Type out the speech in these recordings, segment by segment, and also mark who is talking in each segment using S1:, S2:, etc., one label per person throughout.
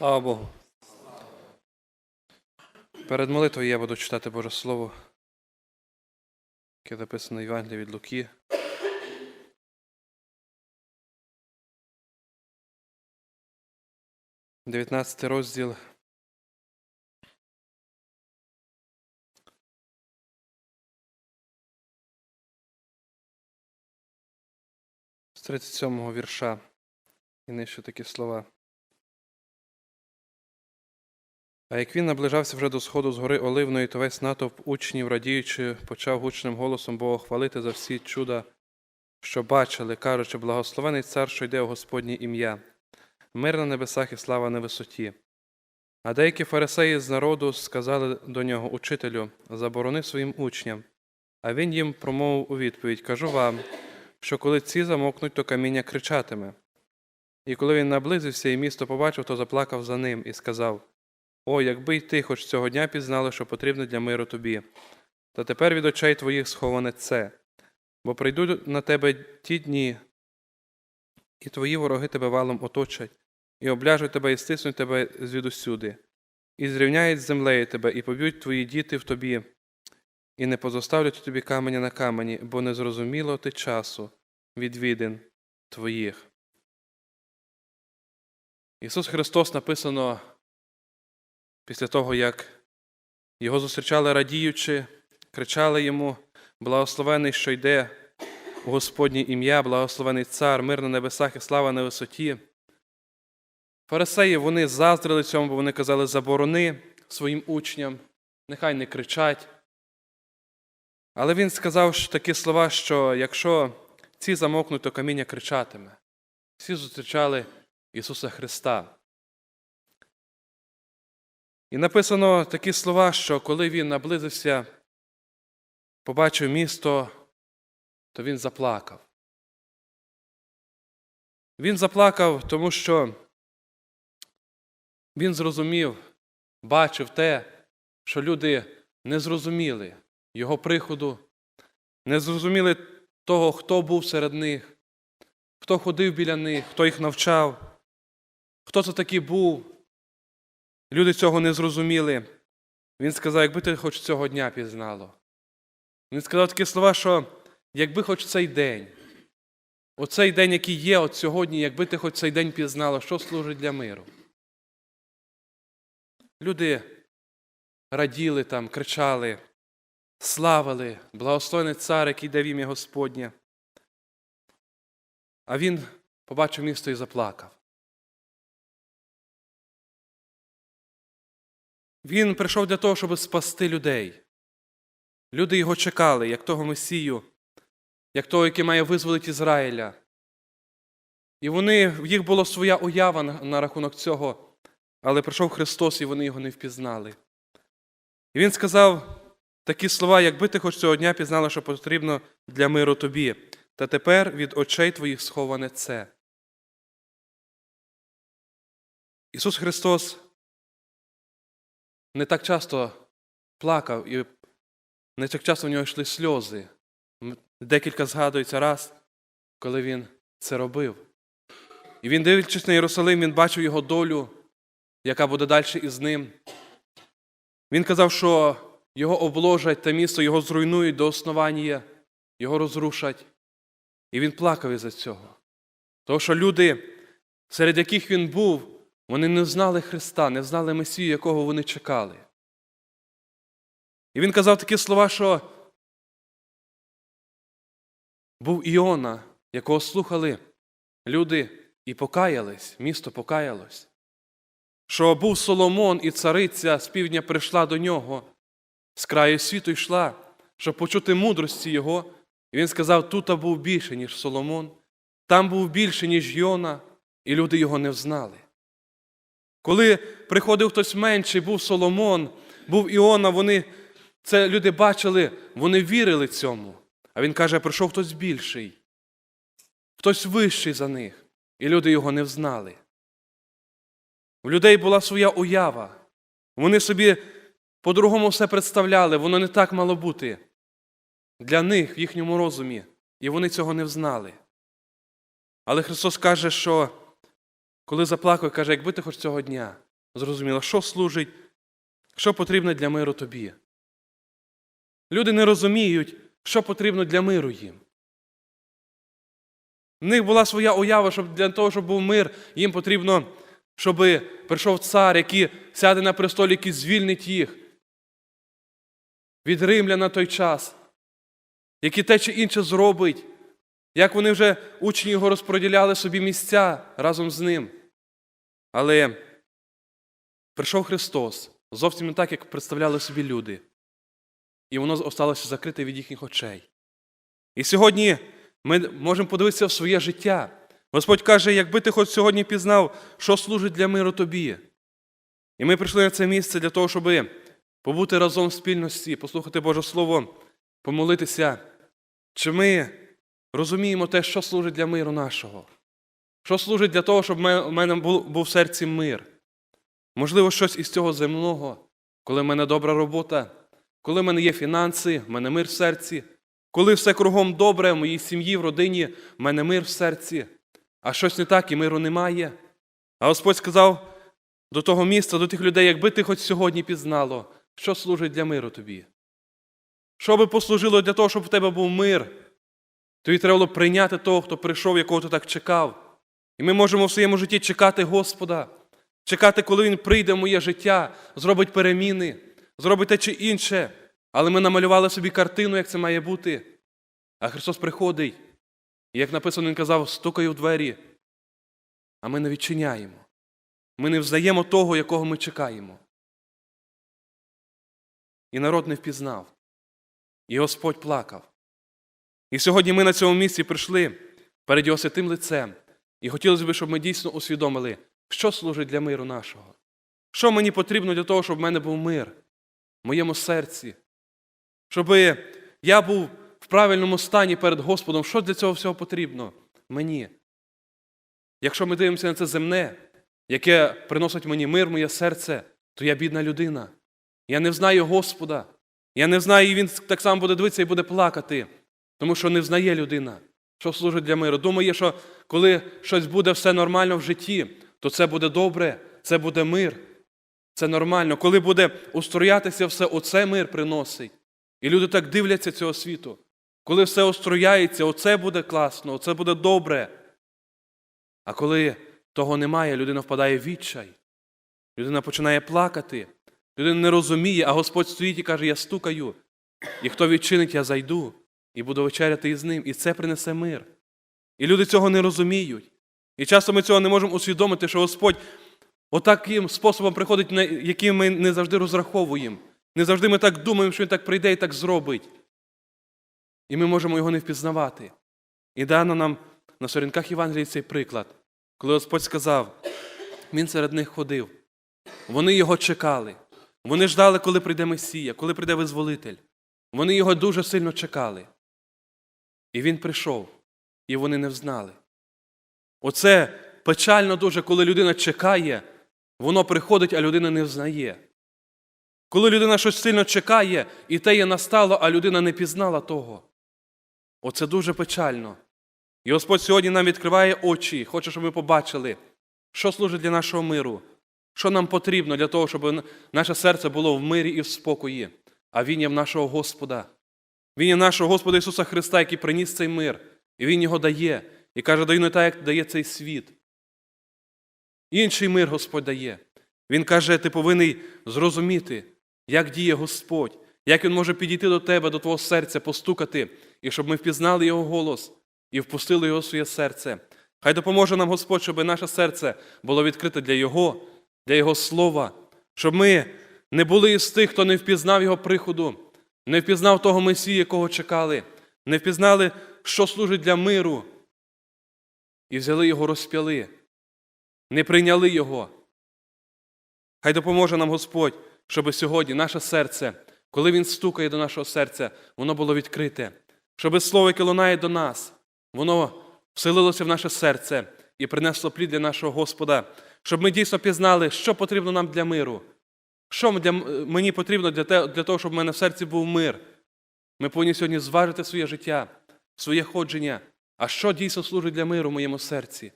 S1: Слава Богу. Перед молитвою я буду читати Боже Слово, яке записано в Євангелії від Луки. Дев'ятнадцятий розділ. З 37 го вірша. І нижче такі слова. А як він наближався вже до сходу з гори Оливної, то весь натовп учнів, радіючи, почав гучним голосом Бога хвалити за всі чуда, що бачили, кажучи, благословений цар, що йде у Господнє ім'я, мир на небесах і слава на висоті. А деякі фарисеї з народу сказали до нього, Учителю, заборони своїм учням. А він їм промовив у відповідь: Кажу вам, що коли ці замокнуть, то каміння кричатиме. І коли він наблизився і місто побачив, то заплакав за ним і сказав: О, якби й ти хоч цього дня пізнали, що потрібно для миру тобі. Та тепер від очей твоїх сховане це, бо прийдуть на тебе ті дні, і твої вороги тебе валом оточать, і обляжуть тебе, і стиснуть тебе звідусюди, і зрівняють з землею тебе, і поб'ють твої діти в тобі, і не позоставлять тобі каменя на камені, бо не зрозуміло ти часу відвідин твоїх. Ісус Христос написано після того, як його зустрічали радіючи, кричали йому: Благословений, що йде у Господнє ім'я, благословений цар, мир на небесах і слава на висоті. Фарисеї вони заздрили цьому, бо вони казали, заборони своїм учням, нехай не кричать. Але він сказав що такі слова, що якщо ці замокнуть, то каміння кричатиме. Всі зустрічали Ісуса Христа. І написано такі слова, що коли він наблизився, побачив місто, то він заплакав. Він заплакав, тому що він зрозумів, бачив те, що люди не зрозуміли його приходу, не зрозуміли того, хто був серед них, хто ходив біля них, хто їх навчав, хто це такий був. Люди цього не зрозуміли. Він сказав, якби ти хоч цього дня пізнало. Він сказав такі слова, що якби хоч цей день, оцей день, який є от сьогодні, якби ти хоч цей день пізнало, що служить для миру. Люди раділи там, кричали, славили, благословений цар, який дав ім'я Господнє. А він побачив місто і заплакав. Він прийшов для того, щоб спасти людей. Люди його чекали, як того Месію, як того, який має визволити Ізраїля. І вони, в їх була своя уява на, на рахунок цього, але прийшов Христос, і вони його не впізнали. І Він сказав такі слова, якби ти хоч цього дня пізнала, що потрібно для миру тобі, та тепер від очей твоїх сховане це. Ісус Христос не так часто плакав і не так часто в нього йшли сльози. Декілька згадується раз, коли він це робив. І він, дивлячись на Єрусалим, він бачив його долю, яка буде далі із ним. Він казав, що його обложать те місто, його зруйнують до основання, його розрушать. І він плакав із-за цього. Тому що люди, серед яких він був, вони не знали Христа, не знали Месію, якого вони чекали. І він казав такі слова, що був Іона, якого слухали люди і покаялись, місто покаялось. Що був Соломон і цариця з півдня прийшла до нього, з краю світу йшла, щоб почути мудрості його. І він сказав: тут був більше, ніж Соломон, там був більше, ніж Йона, і люди його не взнали. Коли приходив хтось менший, був Соломон, був Іона, вони це люди бачили, вони вірили цьому. А він каже, прийшов хтось більший, хтось вищий за них, і люди його не взнали. У людей була своя уява. Вони собі по-другому все представляли, воно не так мало бути для них в їхньому розумі, і вони цього не взнали. Але Христос каже, що коли заплакав, каже, якби ти хоч цього дня зрозуміла, що служить, що потрібно для миру тобі. Люди не розуміють, що потрібно для миру їм. В них була своя уява, щоб для того, щоб був мир, їм потрібно, щоб прийшов цар, який сяде на престолі, який звільнить їх від римлян на той час, який те чи інше зробить, як вони вже учні його розподіляли собі місця разом з ним. Але прийшов Христос зовсім не так, як представляли собі люди. І воно осталося закрите від їхніх очей. І сьогодні ми можемо подивитися в своє життя. Господь каже, якби ти хоч сьогодні пізнав, що служить для миру тобі. І ми прийшли на це місце для того, щоб побути разом в спільності, послухати Боже Слово, помолитися, чи ми розуміємо те, що служить для миру нашого, що служить для того, щоб в мене був, в серці мир. Можливо, щось із цього земного, коли в мене добра робота, коли в мене є фінанси, в мене мир в серці, коли все кругом добре, в моїй сім'ї, в родині, в мене мир в серці, а щось не так і миру немає. А Господь сказав до того місця, до тих людей, якби ти хоч сьогодні пізнало, що служить для миру тобі. Що би послужило для того, щоб в тебе був мир? Тобі треба було прийняти того, хто прийшов, якого ти так чекав. І ми можемо в своєму житті чекати Господа, чекати, коли Він прийде в моє життя, зробить переміни, зробить те чи інше. Але ми намалювали собі картину, як це має бути. А Христос приходить, і як написано, Він казав, стукає в двері, а ми не відчиняємо. Ми не взнаємо того, якого ми чекаємо. І народ не впізнав. І Господь плакав. І сьогодні ми на цьому місці прийшли перед Його святим лицем. І хотілося б, щоб ми дійсно усвідомили, що служить для миру нашого. Що мені потрібно для того, щоб в мене був мир в моєму серці, щоб я був в правильному стані перед Господом. Що для цього всього потрібно? Мені. Якщо ми дивимося на це земне, яке приносить мені мир, моє серце, то я бідна людина. Я не знаю Господа. Я не знаю, і він так само буде дивитися і буде плакати, тому що не взнає людина, що служить для миру. Думає, що коли щось буде все нормально в житті, то це буде добре, це буде мир. Це нормально. Коли буде устроятися все, оце мир приносить. І люди так дивляться цього світу. Коли все устрояється, оце буде класно, оце буде добре. А коли того немає, людина впадає в відчай. Людина починає плакати. Людина не розуміє, а Господь стоїть і каже, я стукаю. І хто відчинить, я зайду і буду вечеряти із ним. І це принесе мир. І люди цього не розуміють. І часто ми цього не можемо усвідомити, що Господь отаким способом приходить, на яким ми не завжди розраховуємо. Не завжди ми так думаємо, що Він так прийде і так зробить. І ми можемо його не впізнавати. І дано нам на сторінках Євангелії цей приклад, коли Господь сказав, Він серед них ходив. Вони його чекали. Вони ждали, коли прийде Месія, коли прийде визволитель. Вони його дуже сильно чекали. І він прийшов, і вони не взнали. Оце печально дуже, коли людина чекає, воно приходить, а людина не взнає. Коли людина щось сильно чекає, і те є настало, а людина не пізнала того. Оце дуже печально. І Господь сьогодні нам відкриває очі, хоче, щоб ми побачили, що служить для нашого миру, що нам потрібно для того, щоб наше серце було в мирі і в спокої. А Він є в нашого Господа. Він є нашого Господа Ісуса Христа, який приніс цей мир, і Він його дає. І каже, даю не так, як дає цей світ. Інший мир Господь дає. Він каже, ти повинен зрозуміти, як діє Господь, як Він може підійти до тебе, до твого серця, постукати, і щоб ми впізнали Його голос і впустили Його в своє серце. Хай допоможе нам Господь, щоб наше серце було відкрите для Його, для Його Слова, щоб ми не були із тих, хто не впізнав Його приходу, не впізнав того Месії, якого чекали, не впізнали, що служить для миру, і взяли Його розп'яли, не прийняли Його. Хай допоможе нам Господь, щоб сьогодні наше серце, коли Він стукає до нашого серця, воно було відкрите, щоб слово, яке лунає до нас, воно вселилося в наше серце і принесло плід для нашого Господа, щоб ми дійсно пізнали, що потрібно нам для миру. Що для, мені потрібно для, те, для того, щоб в мене в серці був мир? Ми повинні сьогодні зважити своє життя, своє ходження. А що дійсно служить для миру в моєму серці?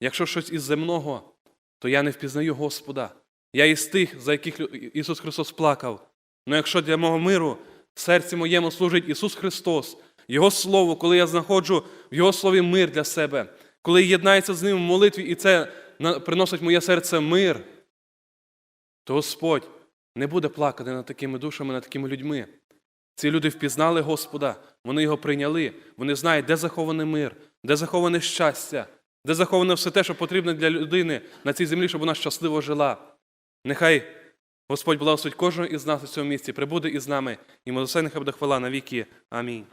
S1: Якщо щось із земного, то я не впізнаю Господа. Я із тих, за яких Ісус Христос плакав. Але якщо для мого миру в серці моєму служить Ісус Христос, Його Слово, коли я знаходжу в Його Слові мир для себе, коли єднається з Ним в молитві, і це приносить моє серце мир, то Господь не буде плакати над такими душами, над такими людьми. Ці люди впізнали Господа, вони його прийняли, вони знають, де захований мир, де заховане щастя, де заховане все те, що потрібно для людини на цій землі, щоб вона щасливо жила. Нехай Господь благословить кожного із нас у цьому місці, прибуде із нами, і молосе нехай буде хвала на віки. Амінь.